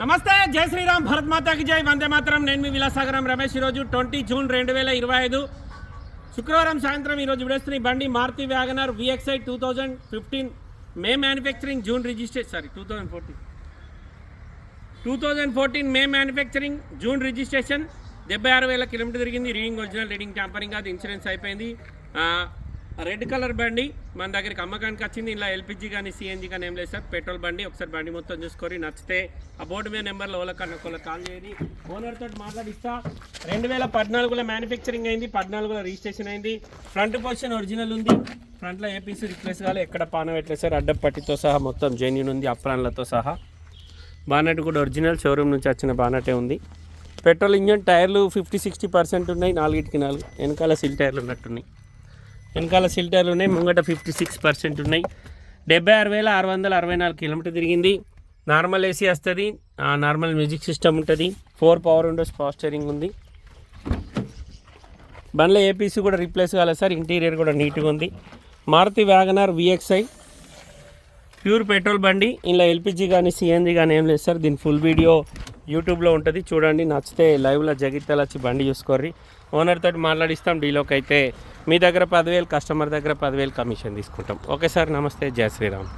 నమస్తే జై శ్రీరామ్ భరత్ మాతాకి జై వందే మాత్రం. నేను మీ విలాసాగరం రమేష్. ఈరోజు ట్వంటీ జూన్ రెండు వేల ఇరవై ఐదు. శుక్రవారం సాయంత్రం ఈరోజు విడేస్తున్న ఈ బండి Maruti Wagon R VXI two thousand fifteen May manufacturing June registration sorry two thousand fourteen two thousand fourteen May manufacturing June registration డెబ్బై ఆరు వేల కిలోమీటర్ తిరిగింది. రీడింగ్ ఒరిజినల్ రీడింగ్ ట్యాంపరింగ్ అది ఇన్సూరెన్స్ అయిపోయింది. రెడ్ కలర్ బండి మన దగ్గరికి అమ్మకానికి వచ్చింది ఇలా ఎల్పిజి కానీ సిఎన్జి కానీ ఏం లేదు సార్. పెట్రోల్ బండి ఒకసారి బండి మొత్తం చూసుకొని నచ్చితే ఆ బోర్డు మీద నెంబర్లో ఓలకన్నా ఒకళ్ళు కాల్ చేయండి. ఓనర్ తోటి మాట్లాడిస్తా. రెండు వేల పద్నాలుగులో మ్యానుఫ్యాక్చరింగ్ అయింది పద్నాలుగులో రిజిస్ట్రేషన్ అయింది. ఫ్రంట్ పొజిషన్ ఒరిజినల్ ఉంది. ఫ్రంట్లో ఏపీసీ రిప్లేస్ కాలే ఎక్కడ పాన పెట్టలేదు సార్. అడ్డపట్టితో సహా మొత్తం జెన్యున్ ఉంది అప్రాన్లతో సహా. బానట్ కూడా ఒరిజినల్ షోరూమ్ నుంచి వచ్చిన బానటే ఉంది. పెట్రోల్ ఇంజన్ టైర్లు ఫిఫ్టీ సిక్స్టీ పర్సెంట్ ఉన్నాయి నాలుగిటికి నాలుగు. వెనకాల సిల్ టైర్లు ఉన్నట్టున్నాయి. వెనకాల సిల్టర్లు ఉన్నాయి ముంగట ఫిఫ్టీ సిక్స్ పర్సెంట్ ఉన్నాయి. డెబ్బై ఆరు వేల ఆరు వందల అరవై నాలుగు కిలోమీటర్ తిరిగింది. నార్మల్ ఏసీ వస్తుంది నార్మల్ మ్యూజిక్ సిస్టమ్ ఉంటుంది. Four power windows power steering ఉంది. బండ్లో ఏపీసీ కూడా రీప్లేస్ కాలేదు సార్ ఇంటీరియర్ కూడా నీట్గా ఉంది. Maruti Wagon R VXI pure petrol బండి ఇలా ఎల్పిజి కానీ సిఎన్జి కానీ ఏం లేదు సార్. దీని ఫుల్ వీడియో యూట్యూబ్లో ఉంటుంది. చూడండి నచ్చితే లైవ్లో జగిత్యాల వచ్చి బండి చూసుకోర్రి. ఓనర్ తోటి మాట్లాడిస్తాం డీలోకి అయితే మీ దగ్గర పదివేలు కస్టమర్ దగ్గర పదివేలు కమిషన్ తీసుకుంటాం. ఓకే సార్ నమస్తే జయ శ్రీరామ్.